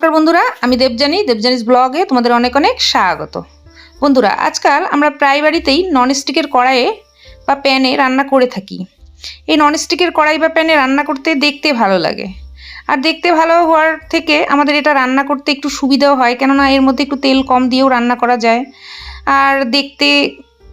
নমস্কার বন্ধুরা, আমি দেবজানি দেবজানিস ব্লগে তোমাদের অনেক অনেক স্বাগত। বন্ধুরা, আজকাল আমরা প্রায় বাড়িতেই ননস্টিকের কড়াইয়ে বা প্যানে রান্না করে থাকি। এই ননস্টিকের কড়াই বা প্যানে রান্না করতে দেখতে ভালো লাগে। আর দেখতে ভালো হওয়ার থেকে আমাদের এটা রান্না করতে একটু সুবিধাও হয়, কেননা এর মধ্যে একটু তেল কম দিয়েও রান্না করা যায়। আর দেখতে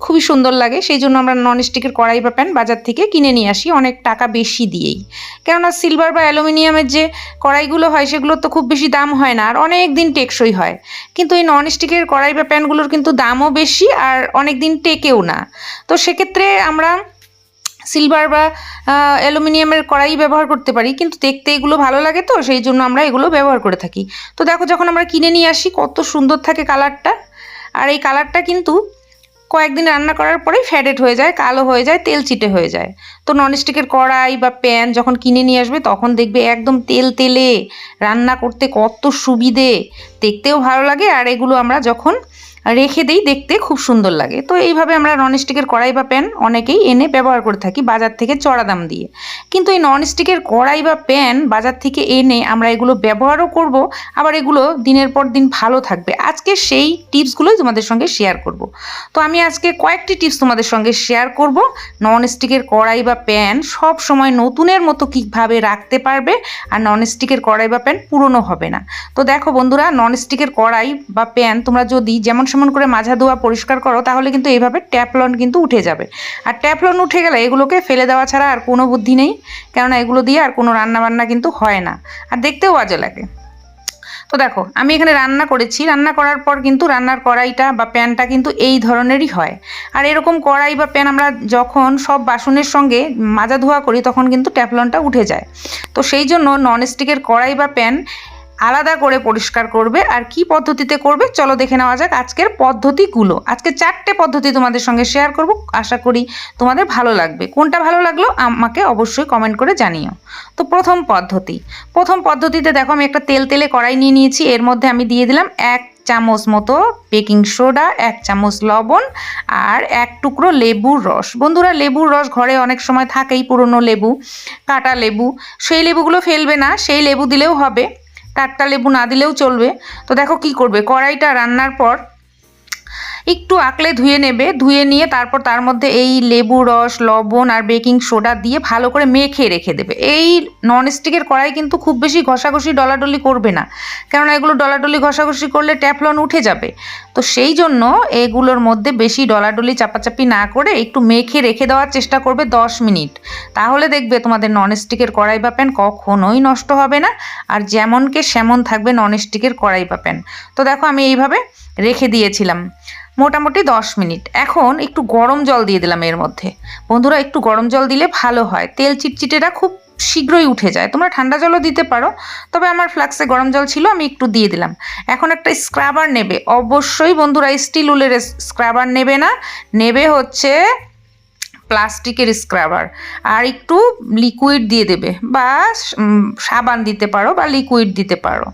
খুবই সুন্দর লাগে। সেই জন্য আমরা ননস্টিকের কড়াই বা প্যান বাজার থেকে কিনে নিয়ে আসি, অনেক টাকা বেশি দিয়েই। কেননা সিলভার বা অ্যালুমিনিয়ামের যে কড়াইগুলো হয় সেগুলোর তো খুব বেশি দাম হয় না, আর অনেক দিন টেকসই হয়। কিন্তু এই ননস্টিকের কড়াই বা প্যানগুলোর কিন্তু দামও বেশি, আর অনেক দিন টেকেও না। তো সেক্ষেত্রে আমরা সিলভার বা অ্যালুমিনিয়ামের কড়াই ব্যবহার করতে পারি, কিন্তু দেখতে এগুলো ভালো লাগে তো, সেই জন্য আমরা এগুলো ব্যবহার করে থাকি। তো দেখো, যখন আমরা কিনে নিয়ে আসি, কত সুন্দর থাকে কালারটা আর এই কালারটা কিন্তু কয়েকদিন রান্না করার পরেই ফ্যাডেড হয়ে যায়, কালো হয়ে যায়, তেল চিটে হয়ে যায়। তো ননস্টিকের কড়াই বা প্যান যখন কিনে নিয়ে আসবে, তখন দেখবে একদম তেল তেলে রান্না করতে কত সুবিধে। দেখতেও ভালো লাগে, আর এগুলো আমরা যখন রেখে দেই দেখতে, খুব সুন্দর লাগে। তো এইভাবে আমরা ননস্টিকের কড়াই বা প্যান অনেকেই এনে ব্যবহার করে থাকি বাজার থেকে চড়া দাম দিয়ে। কিন্তু এই ননস্টিকের কড়াই বা প্যান বাজার থেকে এনে আমরা এগুলো ব্যবহারও করব, আবার এগুলো দিনের পর দিন ভালো থাকবে। আজকে সেই টিপসগুলোই তোমাদের সঙ্গে শেয়ার করব। তো আমি আজকে কয়েকটি টিপস তোমাদের সঙ্গে শেয়ার করব। ননস্টিকের কড়াই বা প্যান সব সময় নতুনের মতো কীভাবে রাখতে পারবে, আর ননস্টিকের কড়াই বা প্যান পুরনো হবে না। তো দেখো বন্ধুরা ননস্টিকের কড়াই বা প্যান তোমরা যদি যেমন সেমন করে মাজা ধোয়া পরিষ্কার করো, তাহলে কিন্তু এইভাবে ট্যাপলন কিন্তু উঠে যাবে। আর ট্যাপলন উঠে গেলে এগুলোকে ফেলে দেওয়া ছাড়া আর কোনো বুদ্ধি নেই, কেননা এগুলো দিয়ে আর কোনো রান্না বান্না কিন্তু হয় না। আর দেখতেও বাজে লাগে। তো দেখো, আমি এখানে রান্না করেছি। রান্না করার পর কিন্তু রান্নার কড়াইটা বা প্যানটা কিন্তু এই ধরনেরই হয়। আর এরকম কড়াই বা প্যান আমরা যখন সব বাসনের সঙ্গে মাজা ধোয়া করি, তখন কিন্তু ট্যাফলনটা উঠে যায়। তো সেই জন্য ননস্টিকের কড়াই বা প্যান আলাদা করে পরিষ্কার করবে আর কি পদ্ধতিতে করবে, চলো দেখে নেওয়া যাক আজকের পদ্ধতিগুলো। আজকে চারটে পদ্ধতি তোমাদের সঙ্গে শেয়ার করব, আশা করি তোমাদের ভালো লাগবে। কোনটা ভালো লাগল আমাকে অবশ্যই কমেন্ট করে জানিও। তো প্রথম পদ্ধতি, প্রথম পদ্ধতিতে দেখো আমি একটা তেল তেলে কড়াই নিয়ে নিয়েছি, এর মধ্যে আমি দিয়ে দিলাম এক চামচ মতো বেকিং সোডা এক চামচ লবণ আর এক টুকরো লেবুর রস। বন্ধুরা, লেবুর রস ঘরে অনেক সময় থাকেই পুরনো লেবু, কাটা লেবু। সেই লেবুগুলো ফেলবে না, সেই লেবু দিলেও হবে। টাটকা লেবু না দিলেও চলবে। তো দেখো কি করবে কড়াইটা রান্নার পর একটু আঁকলে ধুয়ে নেবে, ধুয়ে নিয়ে তারপর তার মধ্যে এই লেবু রস, লবণ আর বেকিং সোডা দিয়ে ভালো করে মেখে রেখে দেবে। এই ননস্টিকের কড়াই কিন্তু খুব বেশি ঘষাঘষি, ডলাডলি করবে না। কেননা এগুলো ডলাডলি ঘষাঘষি করলে ট্যাফলন উঠে যাবে। তো সেই জন্য এগুলোর মধ্যে বেশি ডলাডলি চাপাচাপি না করে একটু মেখে রেখে দেওয়ার চেষ্টা করবে দশ মিনিট। তাহলে দেখবে তোমাদের ননস্টিকের কড়াই বা প্যান কখনোই নষ্ট হবে না। আর যেমনকে সেমন থাকবে ননস্টিকের কড়াই বা প্যান। তো দেখো আমি এইভাবে রেখে দিয়েছিলাম। মোটামুটি দশ মিনিট। এখন একটু গরম জল দিয়ে দিলাম এর মধ্যে। বন্ধুরা, একটু গরম জল দিলে ভালো হয়। তেল চিটচিটেটা খুব শীঘ্রই উঠে যায়। তোমরা ঠান্ডা জলও দিতে পারো, তবে আমার ফ্লাক্সে গরম জল ছিল, আমি একটু দিয়ে দিলাম। এখন একটা স্ক্রাবার নেবে। অবশ্যই বন্ধুরা, স্টিল উলের স্ক্রাবার নেবে না। নেবে হচ্ছে প্লাস্টিকের স্ক্রাবার আর একটু লিকুইড দিয়ে দেবে বা সাবান দিতে পারো বা লিকুইড দিতে পারো।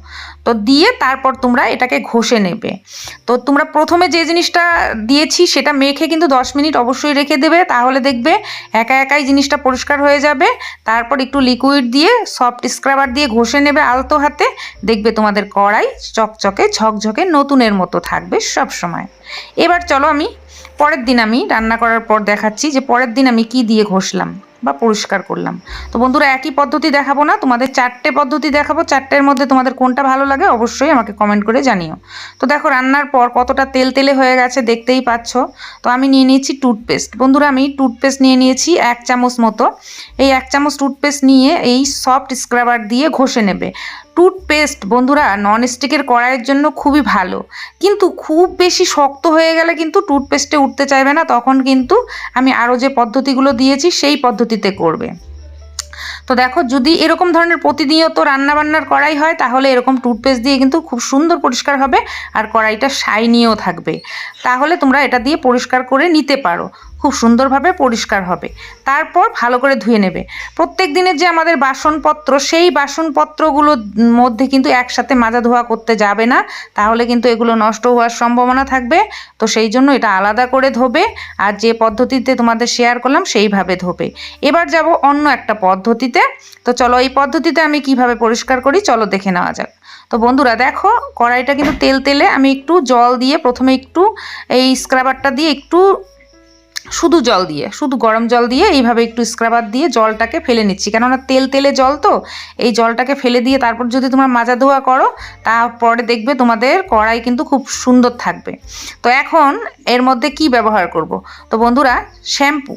তো দিয়ে তারপর তোমরা এটাকে ঘষে নেবে। তো তোমরা প্রথমে যে জিনিসটা দিয়েছি সেটা মেখে কিন্তু দশ মিনিট অবশ্যই রেখে দেবে। তাহলে দেখবে একা একাই জিনিসটা পরিষ্কার হয়ে যাবে। তারপর একটু লিকুইড দিয়ে সফট স্ক্রাবার দিয়ে ঘষে নেবে আলতো হাতে। দেখবে তোমাদের কড়াই চকচকে ঝকঝকে নতুনের মতো থাকবে সব সময় এবার চলো আমি পরের দিন আমি রান্না করার পর দেখাচ্ছি যে পরের দিন আমি কি দিয়ে ঘষলাম বা পরিষ্কার করলাম। তো বন্ধুরা, একই পদ্ধতি দেখাবো না, তোমাদের চারটে পদ্ধতি দেখাবো। চারটের মধ্যে তোমাদের কোনটা ভালো লাগে অবশ্যই আমাকে কমেন্ট করে জানিও। তো দেখো, রান্নার পর কতটা তেল তেলে হয়ে গেছে দেখতেই পাচ্ছ। তো আমি নিয়ে নিয়েছি টুথপেস্ট বন্ধুরা, আমি টুথপেস্ট নিয়ে নিয়েছি এক চামচ মতো। এই এক চামচ টুথপেস্ট নিয়ে এই সফট স্ক্রাবার দিয়ে ঘষে নেবে। টুথপেস্ট বন্ধুরা ননস্টিকের কড়াইয়ের জন্য খুবই ভালো। কিন্তু খুব বেশি শক্ত হয়ে গেলে কিন্তু টুথপেস্টে উঠতে চাইবে না, তখন কিন্তু আমি আরও যে পদ্ধতিগুলো দিয়েছি, সেই পদ্ধতিতে করবে। তো দেখো, যদি এরকম ধরনের প্রতিনিয়ত রান্নাবান্নার কড়াই হয়, তাহলে এরকম টুথপেস্ট দিয়ে কিন্তু খুব সুন্দর পরিষ্কার হবে, আর কড়াইটা শাইনিও থাকবে। তাহলে তোমরা এটা দিয়ে পরিষ্কার করে নিতে পারো। খুব সুন্দরভাবে পরিষ্কার হবে। তারপর ভালো করে ধুয়ে নেবে। প্রত্যেক দিনের যে আমাদের বাসনপত্র, সেই বাসনপত্রগুলোর মধ্যে কিন্তু একসাথে মাজা ধোয়া করতে যাবে না। তাহলে কিন্তু এগুলো নষ্ট হওয়ার সম্ভাবনা থাকবে। তো সেই জন্য এটা আলাদা করে ধোবে আর যে পদ্ধতিতে তোমাদের শেয়ার করলাম সেইভাবে ধোবে। এবার যাব অন্য একটা পদ্ধতিতে। তো চলো এই পদ্ধতিতে আমি কীভাবে পরিষ্কার করি, চলো দেখে নেওয়া যাক। তো বন্ধুরা, দেখো কড়াইটা কিন্তু তেল তেলে আমি একটু জল দিয়ে প্রথমে একটু এই স্ক্রাবারটা দিয়ে একটু শুধু জল দিয়ে, শুধু গরম জল দিয়ে এইভাবে একটু স্ক্রাবার দিয়ে জলটাকে ফেলে নিচ্ছি। কেননা তেল তেলে জল তো, এই জলটাকে ফেলে দিয়ে তারপর যদি তোমার মাজা ধোয়া করো, তারপরে দেখবে তোমাদের কড়াই কিন্তু খুব সুন্দর থাকবে। তো এখন এর মধ্যে কি ব্যবহার করব? তো বন্ধুরা শ্যাম্পু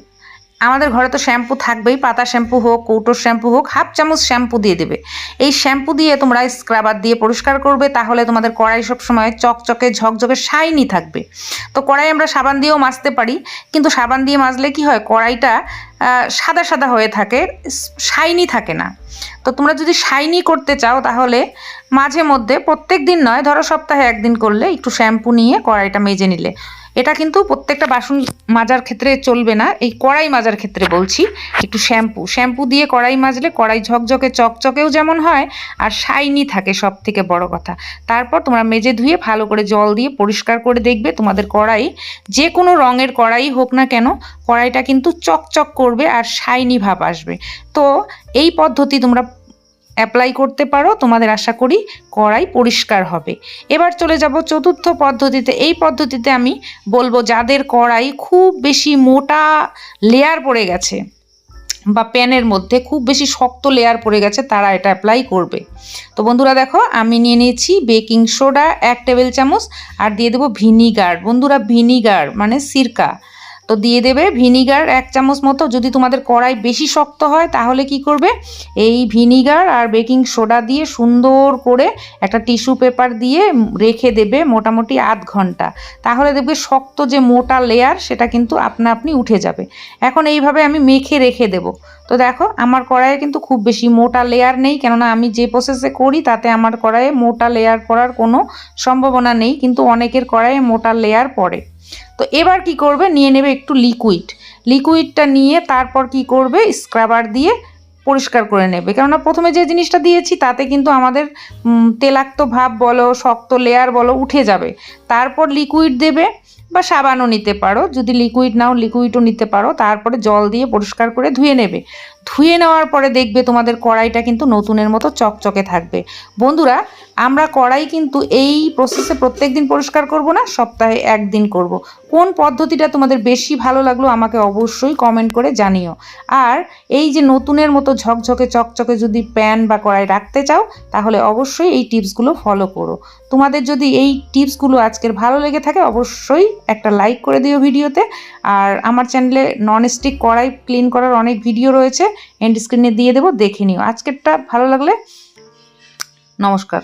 আমাদের ঘরে তো শ্যাম্পু থাকবেই, পাতা শ্যাম্পু হোক, কৌটোর শ্যাম্পু হোক, হাফ চামচ শ্যাম্পু দিয়ে দেবে। এই শ্যাম্পু দিয়ে তোমরা স্ক্রাবার দিয়ে পরিষ্কার করবে, তাহলে তোমাদের কড়াই সবসময় চকচকে, ঝকঝকে, শাইনি থাকবে। তো কড়াই আমরা সাবান দিয়েও মাজতে পারি, কিন্তু সাবান দিয়ে মাজলে কি হয়, কড়াইটা সাদা সাদা হয়ে থাকে শাইনি থাকে না। তো তোমরা যদি শাইনি করতে চাও, তাহলে মাঝে মধ্যে, প্রত্যেক দিন নয়, ধরো সপ্তাহে একদিন করলে একটু শ্যাম্পু নিয়ে কড়াইটা মেজে নিলে। এটা কিন্তু প্রত্যেকটা বাসন মাজার ক্ষেত্রে চলবে না। এই কড়াই মাজার ক্ষেত্রে বলছি, একটু শ্যাম্পু। শ্যাম্পু দিয়ে কড়াই মাজলে কড়াই ঝকঝকে, চকচকেও যেমন হয়, আর শাইনি থাকে সব থেকে বড় কথা। তারপর তোমরা মেজে ধুয়ে ভালো করে জল দিয়ে পরিষ্কার করে দেখবে তোমাদের কড়াই যে কোনো রঙের কড়াই হোক না কেন, কড়াইটা কিন্তু চকচক করবে আর শাইনি ভাব আসবে। তো এই পদ্ধতি তোমরা অ্যাপ্লাই করতে পারো, তোমাদের আশা করি কড়াই পরিষ্কার হবে। এবার চলে যাব চতুর্থ পদ্ধতিতে। এই পদ্ধতিতে আমি বলব যাদের কড়াই খুব বেশি মোটা লেয়ার পড়ে গেছে বা প্যানের মধ্যে খুব বেশি শক্ত লেয়ার পড়ে গেছে, তারা এটা অ্যাপ্লাই করবে। তো বন্ধুরা দেখো, আমি নিয়ে নিয়েছি বেকিং সোডা এক টেবিল চামচ আর দিয়ে দেবো ভিনিগার বন্ধুরা ভিনিগার মানে সিরকা। তো দিয়ে দেবে ভিনিগার এক চামচ মতো। যদি তোমাদের কড়াই বেশি শক্ত হয়, তাহলে কি করবে? এই ভিনিগার আর বেকিং সোডা দিয়ে সুন্দর করে একটা টিস্যু পেপার দিয়ে রেখে দেবে মোটামুটি আধ ঘণ্টা। তাহলে দেখবে শক্ত যে মোটা লেয়ার সেটা কিন্তু আপনা আপনি উঠে যাবে। এখন এইভাবে আমি মেখে রেখে দেব। তো দেখো, আমার কড়াইয়ে কিন্তু খুব বেশি মোটা লেয়ার নেই, কেননা আমি যে প্রসেসে করি, তাতে আমার কড়াইয়ে মোটা লেয়ার পড়ার কোনো সম্ভাবনা নেই। কিন্তু অনেকের কড়াইয়ে মোটা লেয়ার পড়ে। তো এবার কি করবে? নিয়ে নেবে একটু লিকুইড লিকুইডটা নিয়ে তারপর কি করবে? স্ক্রাবার দিয়ে পরিষ্কার করে নেবে। কেননা প্রথমে যে জিনিসটা দিয়েছি, তাতে কিন্তু আমাদের তেলাক্ত ভাব বলো, শক্ত লেয়ার বলো, উঠে যাবে। তারপর লিকুইড দেবে বা সাবানও নিতে পারো। যদি লিকুইড নাও লিকুইডও নিতে পারো। তারপরে জল দিয়ে পরিষ্কার করে ধুয়ে নেবে। ধুয়ে নেওয়ার পরে দেখবে তোমাদের কড়াইটা কিন্তু নতুনের মতো চকচকে থাকবে। বন্ধুরা, আমরা কড়াই কিন্তু এই প্রসেসে প্রত্যেক দিন পরিষ্কার করব না, সপ্তাহে একদিন করব। কোন পদ্ধতিটা তোমাদের বেশি ভালো লাগল আমাকে অবশ্যই কমেন্ট করে জানিও। আর এই যে নতুনের মতো ঝকঝকে চকচকে যদি প্যান বা কড়াই রাখতে চাও, তাহলে অবশ্যই এই টিপসগুলো ফলো করো। তোমাদের যদি এই টিপসগুলো আজকের ভালো লেগে থাকে, অবশ্যই একটা লাইক করে দিও ভিডিওতে। আর আমার চ্যানেলে নন স্টিক কড়াই ক্লিন করার অনেক ভিডিও রয়েছে। এন্ড স্ক্রিনে দিয়ে দেবো দেখে নিও। আজকেরটা ভালো লাগলে নমস্কার।